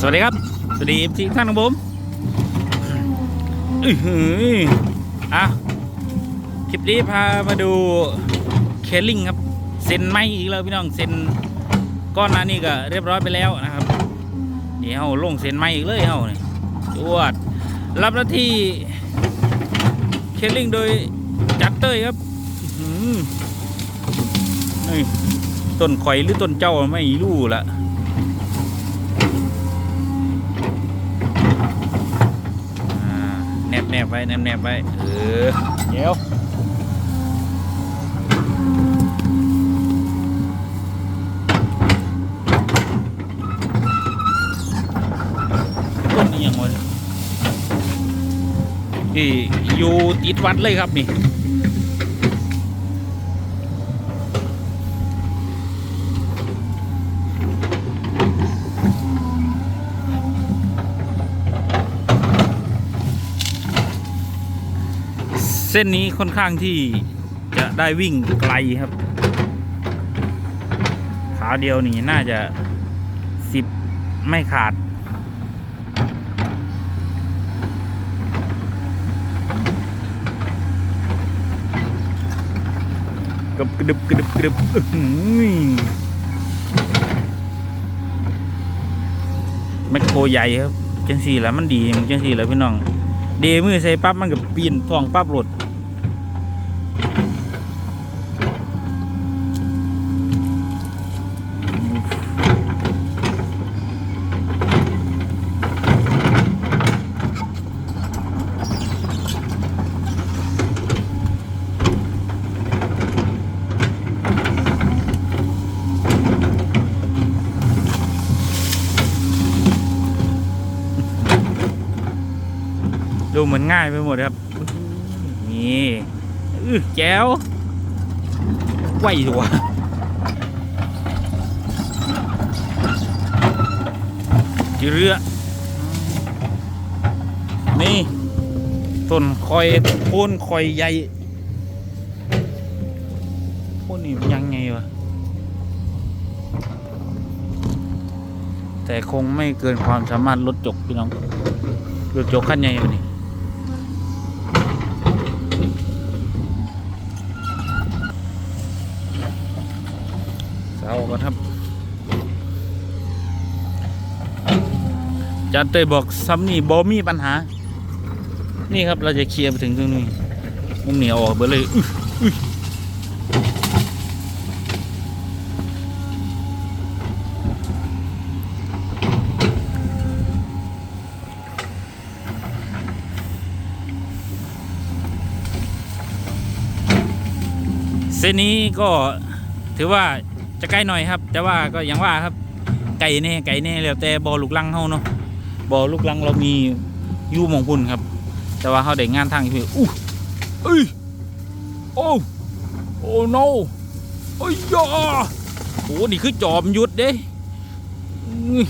สวัสดีครับ สวัสดีทีท่านของผมอือหืออะคลิปนี้พามาดูเคลลิงครับ เซ็นไม่อีกแล้วพี่น้องเซ็นก้อนหน้านี้ก็เรียบร้อยไปแล้วนะครับเดี๋ยวลงเซ็นไม่อีกเลยเฮาเนี่ยจวด รับหน้าที่เคลลิงโดยจัดเต้ยครับอื้อหือนี่ต้นข่อยหรือต้นเจ้าไม่รู้ละ อ่า แนบแนบไว้แนบแนบไว้เออเดี๋ยวต้นนี้ยังวะนี่อยู่ติดวัดเลยครับนี่ ส้นนี้ค่อนข้างที่จะได้วิ่งไกลครับ ขาเดียวนี่น่าจะสิบไม่ขาด กระดึบกระดึบกระดึบกระดึบอื้อหือแมคโครใหญ่ครับจังสี่แล้วมันดีจังสี่แล้วพี่น้อง เดมือใส่ปั๊บมันก็ปีนท้องปั๊บหลด เหมือนง่ายไปหมดครับ นี่อื้อแก้วไหวตัวจีเรือ นี่ต้นคอยโคนคอยใหญ่โคนนี่ยังไงวะ แต่คงไม่เกินความสามารถรถจกพี่น้องรถจกขั้นใหญ่กว่นี่ เสาก่อนครับ จันเตยบอกซ้ำนี่บอมีปัญหา นี่ครับเราจะเคลียร์ไปถึงตรงนี้มุมเหนียวออกเบอเลยเส้นนี้ก็ถือว่า จะใกล้หน่อยครับ แต่ว่าก็อย่างว่าครับ ไก่แน่ไก่แน่แล้วแต่บอลูกลังเฮาเนาะบอลูกลังเรามีอยู่มองพุ่นครับ แต่ว่าเขาได้งานทางอยู่อู้เอ้ยโอ้โอ้ no โอ้ยยาโอ้นี่คือจอมยุดเด้อื้อ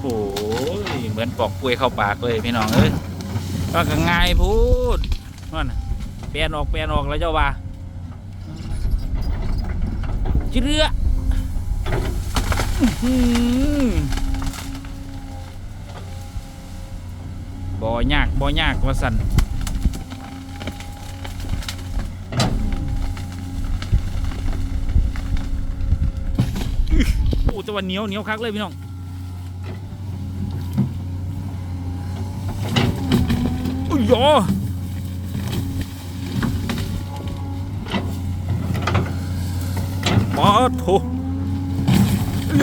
โอ้ยเห มือนปอกกล้วยเข้าปากเลยพี่น้องเอ้ยก็ก็ง่ายพูดนั่นน่ะเปลนออกเปลนออกแล้วเจ้าว่าจเรืออื้อหือบ่ยากบ่ยากว่าสันอื้อโอ้แต่ว่าเหนียวเหนียวคักเลยพี่น้อง ยอมาโถเย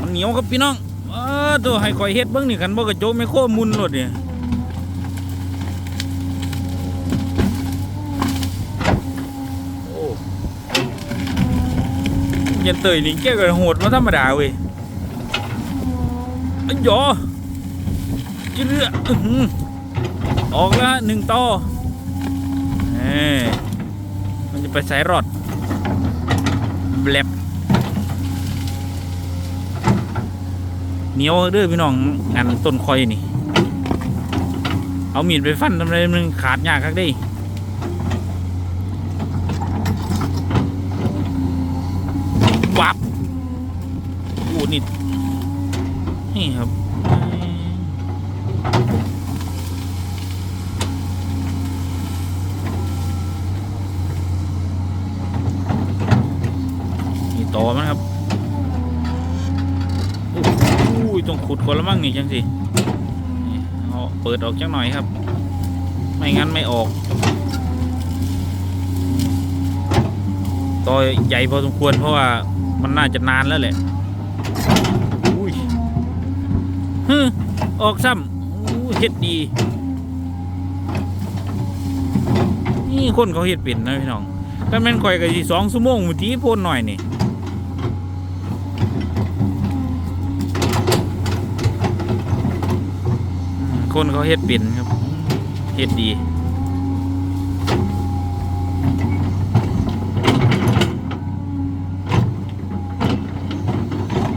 มันเหนียวครับพี่น้องเออตัวให้คอยเฮ็ดเบิ้งนี่กันบ่กระโจกไม่โค้มุนรถเนี่ยโอ้ยันเตยนี่แกก็โหดมาธรรมดาเว้ยอันยอจิเรืออื้อหือ ออกแล้วหนึ่งต่อมันจะไปสายรอดแบลบเหนียวเด้อพี่น้องงานต้นคอยนี่ เอามีดไปฟันทำอะไรมันขาดยากครับดิวับโอ้นี่ครับ นี่ต่อมันครับอู้ยต้องขุ ดคนละมั่งนี่จังสิเอาเปิดออกจังหน่อยครับ ไม่งั้นไม่ออก ต่อใหญ่พอสมควรเพราะว่ามันน่าจะนานแล้วแหละอุ้ยฮึออกซ้ำอู้เฮ็ดดี นี่คนเขาเฮ็ดเป็นนะพี่น้องถ้าแม่นข่อยก็สิสองชั่วโมงมือทีโพนหน่อยนี่ คนเขาเฮ็ดเป็นครับเฮ็ดดี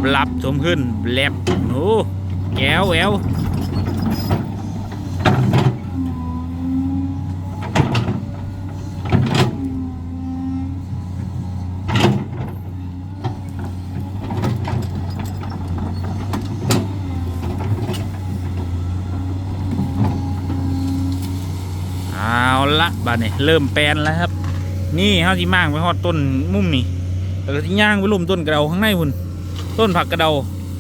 บลับสมขึ้นแลบโอ้แก้วแหววเอาละบัด นี้เริ่มแปลนแล้วครับ นี่เฮาสิมางไปฮอดต้นมุมนี่แล้วก็ที่ย่างไปลุ่มต้นกระเดาข้างในพุ่นต้นผักกระเดา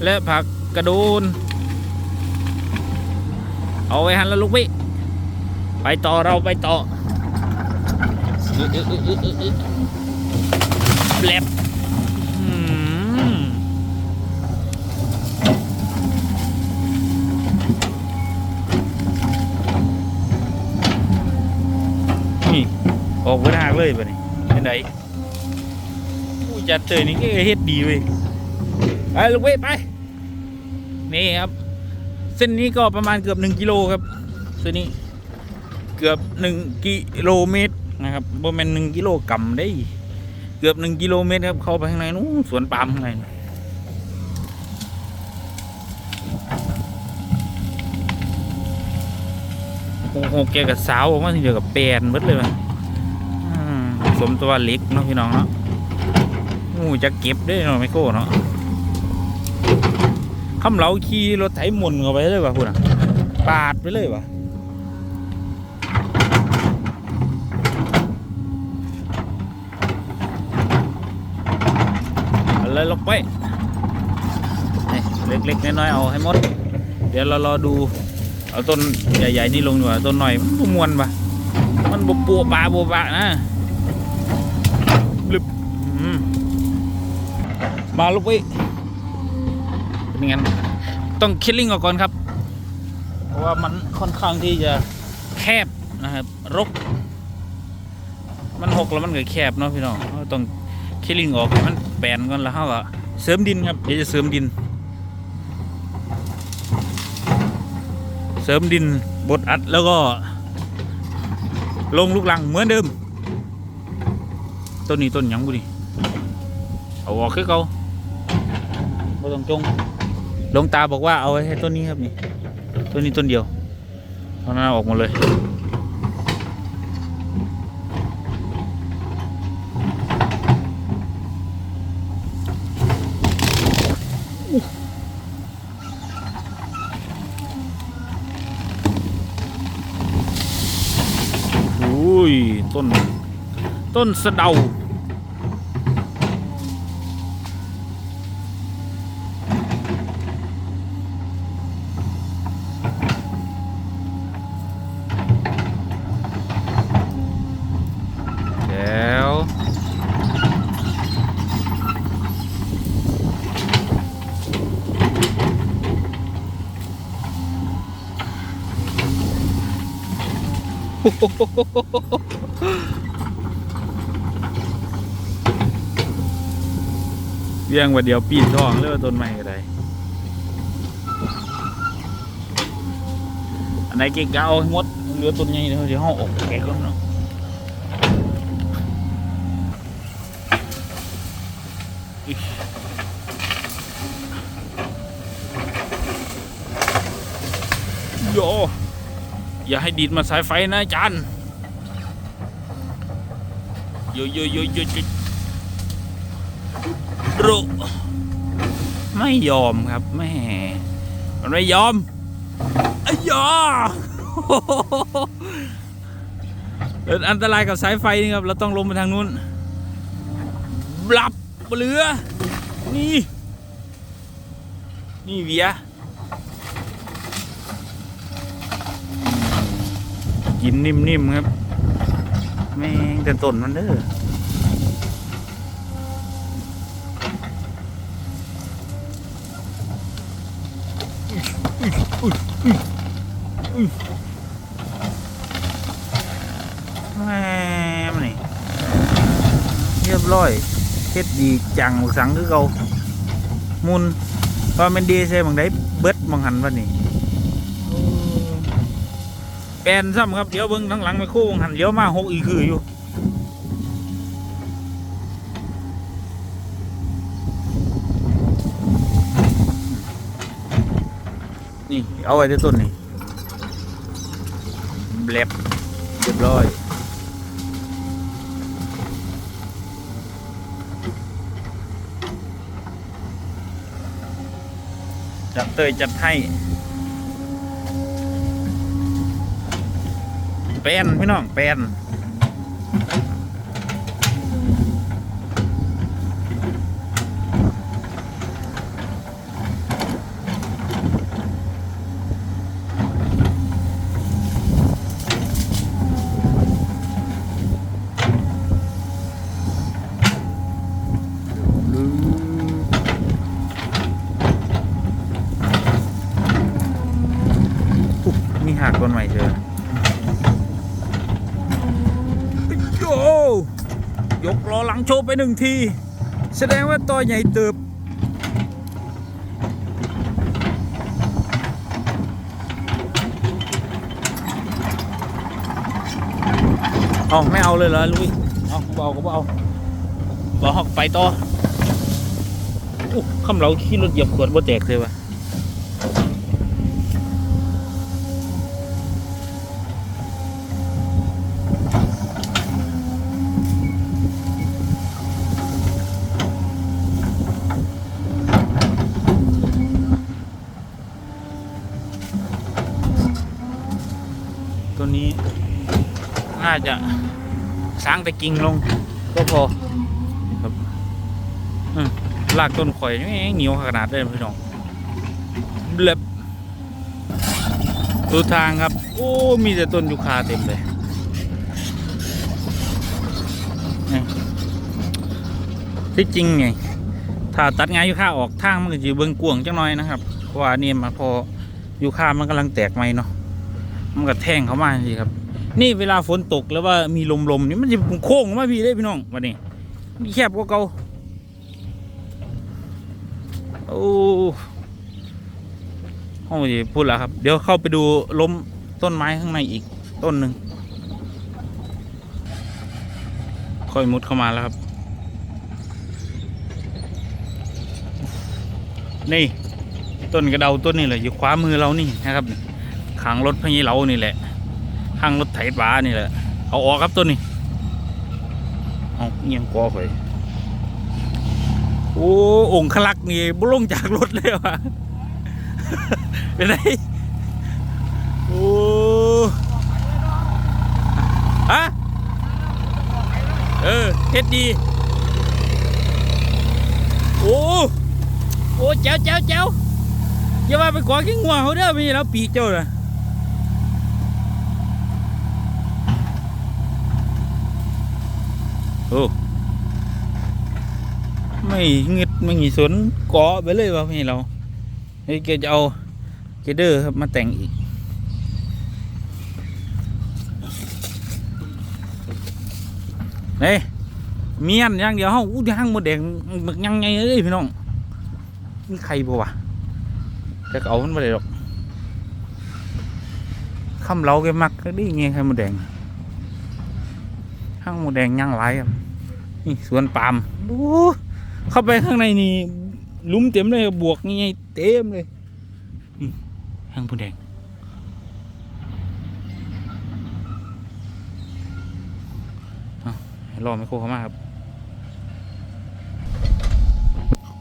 และผักกระโดน เอาไว้หันแล้วลูกพี่ไปต่อเราไปต่อแลบอืมนี่ ออกเวลาเลยปะนี่เป็นไงผู้จัดเตยนี่ก็เฮ็ดดีเว้ยไปลูกเว้ยไป นี่ครับ เส้นนี้ก็ประมาณเกือบหนึ่งกิโลครับเส้นนี้ เกือบหนึ่งกิโลเมตรนะครับบ่แม่นหนึ่งกิโลกรัมได้ เกือบหนึ่งกิโลเมตรครับ เข้าไปข้างในนู้นสวนปาล์มข้างในโอ้โหแกกับสาวออกมาทีเดียวกับแปลนเบิดเลยว่ะอืม สมตัวเล็กเนาะพี่น้องเนาะโอ้จะเก็บได้เนาะไมโก้เนาะคำเหลาขี่รถไถหมุนเข้าไปเลยว่ะคุณอะปาดไปเลยว่ะเลยลงไปเล็กๆน้อยๆเอาให้หมด เดี๋ยวเรารอดู เอาต้นใหญ่ๆนี่ลงดีกว่าต้นหน่อยมันมวนปะมันบปัวปลาบัวปะนะลึบอืม มาลูกไปเป็นงั้นต้องคิดลิ่งออกก่อนครับ เพราะว่ามันค่อนข้างที่จะแคบนะครับ รก มันหกแล้วมันก็แคบเนาะพี่น้องเราต้องคิดลิ่งออกมันแปนก่อนแล้วเขาก็เสริมดินครับเดี๋ยวจะเสริมดิน เสริมดินบดอัดแล้วก็ ลงลูกลังเหมือนเดิม ต้นนี้ต้นยังบุดิเอาออกคือเขา ไม่ต้องจงหลวงตาบอกว่าเอาไว้ให้ต้นนี้ครับนี่ต้นนี้ต้นเดียวเท่านั้นอาออกหมดเลย อุ้ย ต้น ต้นสะเดา แล้ว เลี้ยงว่าเดียวปีนท้องเลือต้นไม้ก็ได้อันไหนเก่งก็เอาให้หมดเหลือต้นใหญ่เดี๋ยวเดี๋ยวห้องอกแกก็เนาะโย อย่าให้ดีดมาสายไฟนะอาจารย์โยโยโยโยโยรุไม่ยอมครับแม่มันไม่ยอมอ้ยาเอันตรายกับสายไฟนี่ครับ เราต้องลงไปทางนู้นบลับเหลือ นี่ นี่เวีย กินนิ่มๆครับแม่งแต่ต้นมันเด้อแม่มันนี่เรียบร้อยเฮ็ดดีจังสังคือเก่ามุนว่ามันดีใช่บางได้เบิดบางหันวันนี้ แปลนซ้ำครับเดี๋ยวเบิ้งทั้งหลังไปคู่หันเลี้ยวมาหกอีคืออยู่นี่เอาไว้ที่ต้นนี่เบลบเรียบร้อยจัดเตยจัดให้ แปนพี่น้องแปนอุ๊ยมีหักต้นใหม่เจอ โยยกล้อหลังโชว์ไปหนึ่งที แสดงว่าตัวใหญ่เติบ เอาไม่เอาเลยเหรอลุยเอาเบาก็เบาบอกไปต่ออู้คำเราขี่รถเหยียบขวดบ่แตกเลยวะตัวนี้ น่าจะสร้างแต่กิ่งลงก็พอครับอืมลากต้นข่อยนี่เหนียวขนาดเลยพี่น้องเล็บดูทางครับ โอ้ มีแต่ต้นยูคาเต็มเลยนี่ที่จริงไงถ้าตัดงานยูคาออกทางมันก็จะเบิ่งกวางจังหน่อยนะครับ เพราะว่านี่มาพอยูคามันกำลังแตกใหม่เนาะมันก็แทงเข้ามาสิครับ นี่เวลาฝนตกแล้วว่ามีลมๆนี่มันจะโค้งมาพี่ได้พี่น้องวันนี้มีแคบกว่าเก่าโอ้ห้องจะพูดแล้วครับ เดี๋ยวเข้าไปดูล้มต้นไม้ข้างในอีกต้นหนึ่งค่อยมุดเข้ามาแล้วครับ นี่ ต้นกระเดาต้นนี่แหละอยู่ขวามือเรานี่นะครับขางรถพญเรานี่แหละ ข้างรถไถปลานี่แหละ เอาออกครับตัวนี้ เอาเงียงกอไปโอ้องค์ขลักนี่บุลงจากรถเลยว่ะเป็นไรโอ้ฮะเออเฮ็ดดี โอ้โอ้เจ้าเจ้าเจ้าอย่าว่าไปกอขี้งัวเขาเด้อมีแล้วปีเจ้าน่ะ โอ้ไม่เงิดไม่หงีสนเกาะไปเลยว่าพี่เราเฮ้ยแกจะเอาเกเดอร์ครับมาแต่งอีก เฮ้ยเมียนอย่างเดียวเฮาอู้ย่างหมดแดงหมึกยังไงเอ้ยพี่น้องมีใครบ่วะจะเอามันมาได้หรอกคำเราแกมักก็ได้ไงไข่หมดแดง ข้างหมูแดงย่างไรครับนี่สวนปาล์มดูเข้าไปข้างในนี่ลุ้มเต็มเลยบวกนี่เต็มเลยข้างหมูแดงรอไม่ครเขามากครับ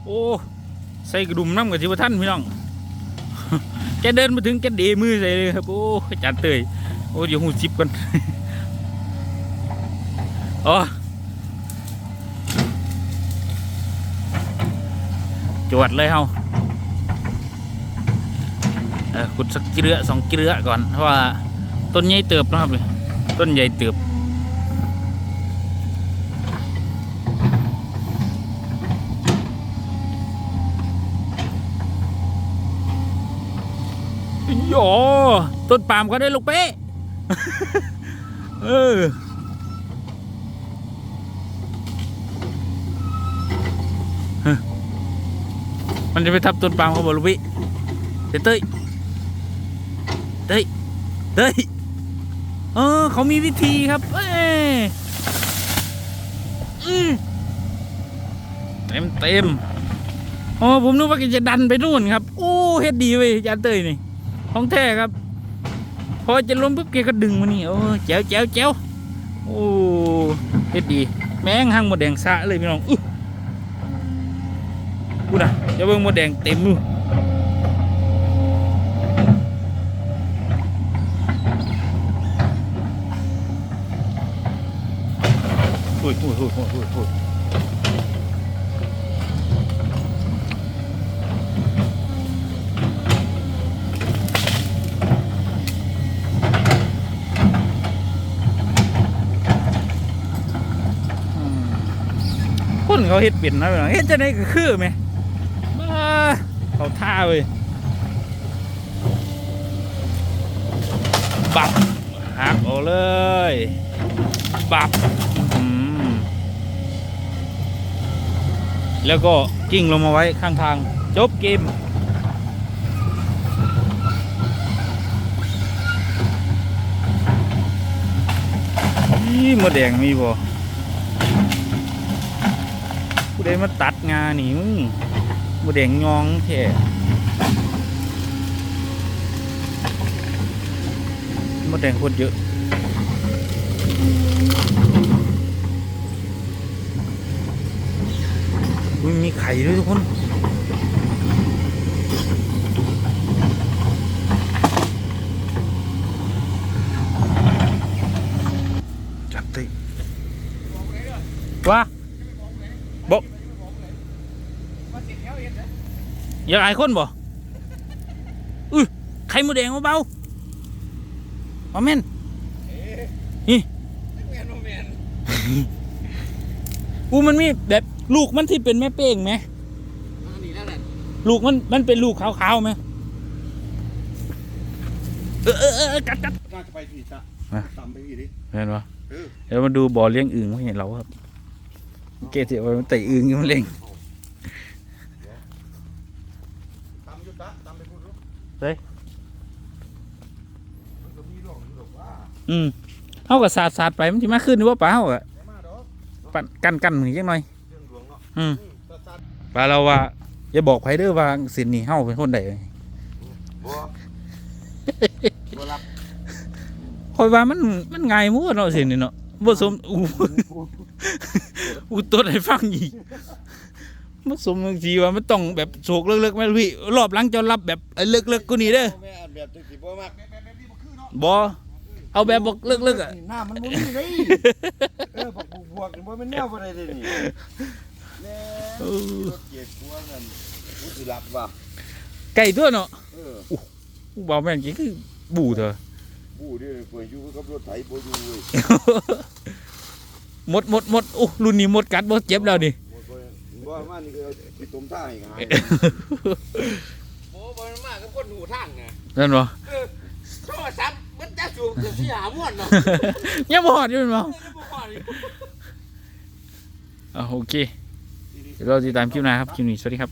โอ้ใส่กระดุมน้ำกับจิบท่านพี่น้องแกเดินมาถึงแกเดมือใส่เลยครับ โอ้จานเตยโอ้เดี๋ยวหูจิบกัน อ๋อจวดเลยเฮาเออขุดสักเกลือสองเกลือก่อน เพราะว่า ต้นใหญ่เติบนะครับเลยต้นใหญ่เติบโยต้นปามก็ได้ลูกเป๊ะ เออ มันจะไปทับต้นปาล์มเขาบอกลูกพี่เต้ยเต้ยเต้ยเต้ยเออเขามีวิธีครับ เอ้ยเต็มเต็มอ๋อผมนึกว่าแกจะดันไปนู่นครับ โอ้เฮ็ดดีเว้ยอาจารย์เต้ยนี่ของแท้ครับ พอจะล้มปุ๊บแกก็ดึงมานี่โอ้แจ๋วแจ๋วแจ๋วโอ้เฮ็ดดี แม่งหางหมดแดงสะเลยพี่น้องอื้อกูน่ะ จะเบิ่งหมดแดงเต็มมืออุ้ยอุ้ยอุ้ยอุ้ยอุ้ยอุ้ยอืมคนเขาเฮ็ดเป็นนะพี่น้องเฮ็ดจะได้ก็คือไหมมา เขาท่าเว้ยบับหักออกเลยบับแล้วก็กิ้งลงมาไว้ข้างทาง จบเกมนี่มดแดงมีบ่ผู้ใดมาตัดงานี่มึง มดแดงยองแท้มดแดงโคตรเยอะ มีไข่ด้วยทุกคน จัดติว่าบอก อยากอายคนบ่อุ้ยไข่มดแดงมาเบามาแม่นนี่อูมันมีแบบลูกมันที่เป็นแม่เป้งไหมนี่นั่นแหละลูกมันมันเป็นลูกขาวๆไหมเออเออเออกัดกัดน่าจะไปผิดอะอะต่ำไปผิดดิเห็นปะเออเดี๋ยวมาดูบ่อเลี้ยงอึ่งไม่เห็นเราครับ เกจิเอาไว้มันไต่อึ่งอยู่มันเลี้ยง ต่ำ อยุตะต่ำไปพูดรู้เฮ้ยมันก็มีหลงอยู่หรอกว่าอืมเขากับสาดสาดไปมันจะมาขึ้นหรือว่าเปล่าอะไม่มาดอกปั่นกันกันมือจังหน่อย เรื่องหลวงเนาะอืมตัดตัดปลาเราว่าอย่าบอกไผเด้อว่าสินนี่เฮาเป็นคนใดบัวบัวรับคอยว่ามันมันง่ายมั่วเนาะสินนี่เนาะบ่สมอู อูตัวไหนฟังอีก บ่สมบางทีว่ามันต้องแบบโศกเลิกๆไหมพี่รอบหลังเจะรับแบบเลิกๆกูนี่เด้อแม่อันแบบจังสิบัวมากแบบแบบนี้บ่คือเนาะบ่เอาแบบบอกเลิกๆอะหน้ามันบ่มีเลยเออบักบวกนี่บ่แม่นแนวบ่ได้เลยนี่แน่เออรถเกียร์กลัวนั่นกูสิรับว่ะไก่ตัวเนาะเออกูบอกแม่นจริงคือบูเถอะบู้เด้อเปิดอยู่กับรถไถบ่อยู่เว้ยหมดหมดหมดโอ้รุ่นนี้หมดกัดหมดเจ็บแล้วนี่ บ่บ่บ่มานี่ก็สิต้มท่าให้หายโอ้บอลมากก็คนหูทางไงนั่นบ่โทรศัพท์มันจะสูบจะที่หาม่วนเนาะยังบ่ฮอดอยู่แม่นบ่ไม่ได้บอกก่อนเลยอะโอเคเดี๋ยวเราติดตามคลิปหน้าครับคลิปนี้สวัสดีครับ